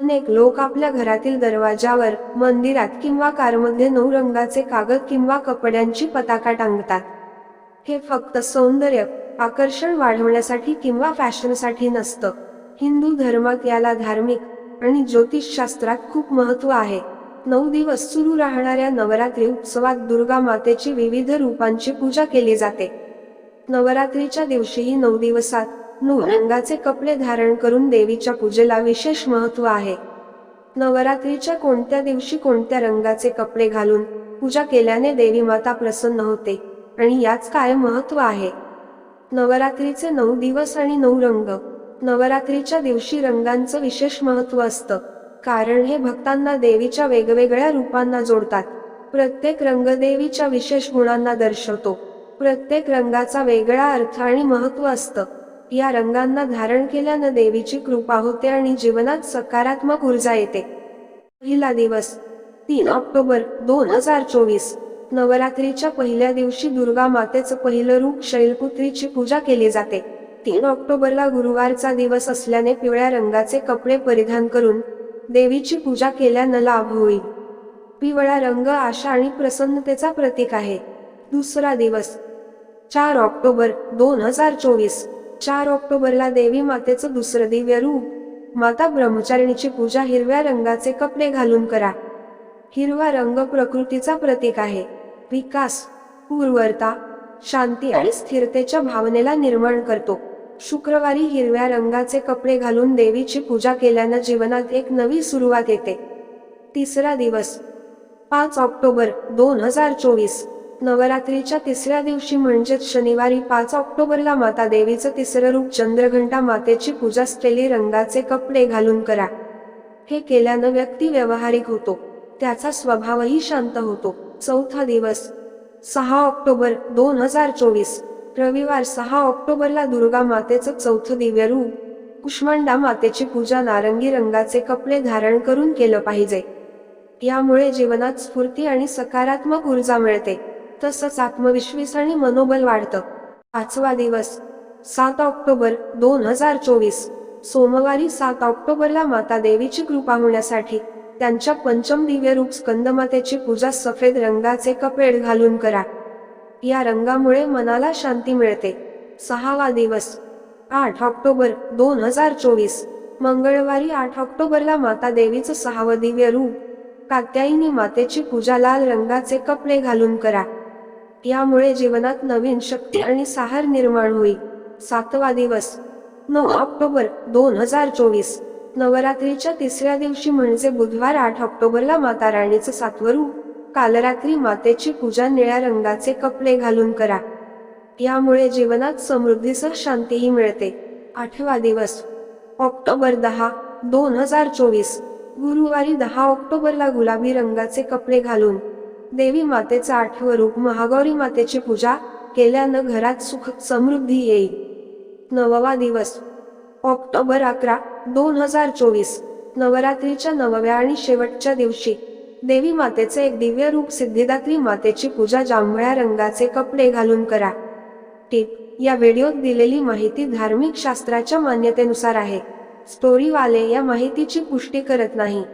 अनेक लोक आपल्या घरातील दरवाजावर मंदिरात किंवा कारमध्ये नऊ रंगाचे कागद किंवा कपड्यांची पताका टांगतात. हे फक्त सौंदर्य आकर्षण वाढवण्यासाठी किंवा फॅशनसाठी नसतं. हिंदू धर्मात याला धार्मिक आणि ज्योतिषशास्त्रात खूप महत्त्व आहे. नऊ दिवस सुरू राहणाऱ्या नवरात्री उत्सवात दुर्गा मातेची विविध रूपांची पूजा केली जाते. नवरात्रीच्या दिवशीही नऊ दिवसात नऊ रंगाचे कपडे धारण करून देवीच्या पूजेला विशेष महत्त्व आहे. नवरात्रीच्या कोणत्या दिवशी कोणत्या रंगाचे कपडे घालून पूजा केल्याने देवी माता प्रसन्न होते आणि याच काय महत्त्व आहे? नवरात्रीचे नऊ दिवस आणि नऊ रंग. नवरात्रीच्या दिवशी रंगांचं विशेष महत्त्व असतं. कारण हे भक्तांना देवीच्या वेगवेगळ्या रूपांना जोडतात. प्रत्येक रंग देवीच्या विशेष गुणांना दर्शवतो. प्रत्येक रंगाचा वेगळा अर्थ आणि महत्त्व असतं. या रंगांना धारण केल्यानं देवीची कृपा होते आणि जीवनात सकारात्मक ऊर्जा येते. पहिला दिवस तीन ऑक्टोबर दोन हजार चोवीस नवरात्रीच्या पहिल्या दिवशी दुर्गा मातेचं पहिलं रूप शैलपुत्रीची पूजा केली जाते. तीन ऑक्टोबरला गुरुवारचा दिवस असल्याने पिवळ्या रंगाचे कपडे परिधान करून देवीची पूजा केल्यानं लाभ होईल. पिवळा रंग आशा आणि प्रसन्नतेचा प्रतीक आहे. दुसरा दिवस चार ऑक्टोबर दोन हजार चोवीस चार ऑक्टोबरला देवी मातेचं दुसरं दिव्य रूप. माता ब्रह्मचारिणीची पूजा हिरव्या रंगाचे कपडे घालून करा. हिरवा रंग प्रकृतीचा प्रतीक आहे. विकास पूर्वता शांती आणि स्थिरतेच्या भावनेला निर्माण करतो. शुक्रवारी हिरव्या रंगाचे कपडे घालून देवीची पूजा केल्यानं जीवनात एक नवी सुरुवात येते. तिसरा दिवस पाच ऑक्टोबर दोन हजार चोवीस. नवरात्रीच्या तिसऱ्या दिवशी म्हणजेच शनिवारी पाच ऑक्टोबरला माता देवीचं तिसरं रूप चंद्रघंटा मातेची पूजा स्टेली रंगाचे कपडे घालून करा. हे केल्यानं व्यक्ती व्यवहारिक होतो. त्याचा स्वभावही शांत होतो. चौथा दिवस. सहा ऑक्टोबर दोन हजार चोवीस. रविवार सहा ऑक्टोबरला दुर्गा मातेचं चौथं दिव्य रूप कुष्मांडा मातेची पूजा नारंगी रंगाचे कपडे धारण करून केलं पाहिजे. यामुळे जीवनात स्फूर्ती आणि सकारात्मक ऊर्जा मिळते. तसंच आत्मविश्वास आणि मनोबल वाढतं. पाचवा दिवस सात ऑक्टोबर दोन हजार चोवीस. सोमवारी सात ऑक्टोबरला माता देवीची कृपा होण्यासाठी त्यांच्या पंचम दिव्य रूप स्कंदमातेची पूजा सफेद रंगाचे कपेड घालून करा. या रंगामुळे मनाला शांती मिळते. सहावा दिवस आठ ऑक्टोबर दोन हजार चोवीस. मंगळवारी आठ ऑक्टोबरला माता देवीचं सहावं दिव्य रूप कात्यायनी मातेची पूजा लाल रंगाचे कपडे घालून करा. यामुळे जीवनात नवीन शक्ती आणि सहार निर्माण होईल. सातवा दिवस नऊ ऑक्टोबर दोन हजार चोवीस नवरात्रीच्या तिसऱ्या दिवशी म्हणजे बुधवार आठ ऑक्टोबरला माता राणीचं सातवं काल रात्री मातेची पूजा निळ्या रंगाचे कपडे घालून करा. यामुळे जीवनात समृद्धीसह शांतीही मिळते. आठवा दिवस ऑक्टोबर दहा दोन हजार चोवीस गुरुवारी दहा ऑक्टोबरला गुलाबी रंगाचे कपडे घालून देवी मातेचं आठवं रूप महागौरी मातेची पूजा केल्यानं घरात सुख समृद्धी येईल. नववा दिवस. ऑक्टोबर अकरा दोन हजार चोवीस. नवरात्रीच्या नवव्या आणि शेवटच्या दिवशी देवी मातेचे एक दिव्य रूप सिद्धिदात्री मातेची पूजा जांभळ्या रंगाचे कपडे घालून करा. टिप या व्हिडिओत दिलेली माहिती धार्मिक शास्त्राच्या मान्यतेनुसार आहे. स्टोरीवाले या माहितीची पुष्टी करत नाही.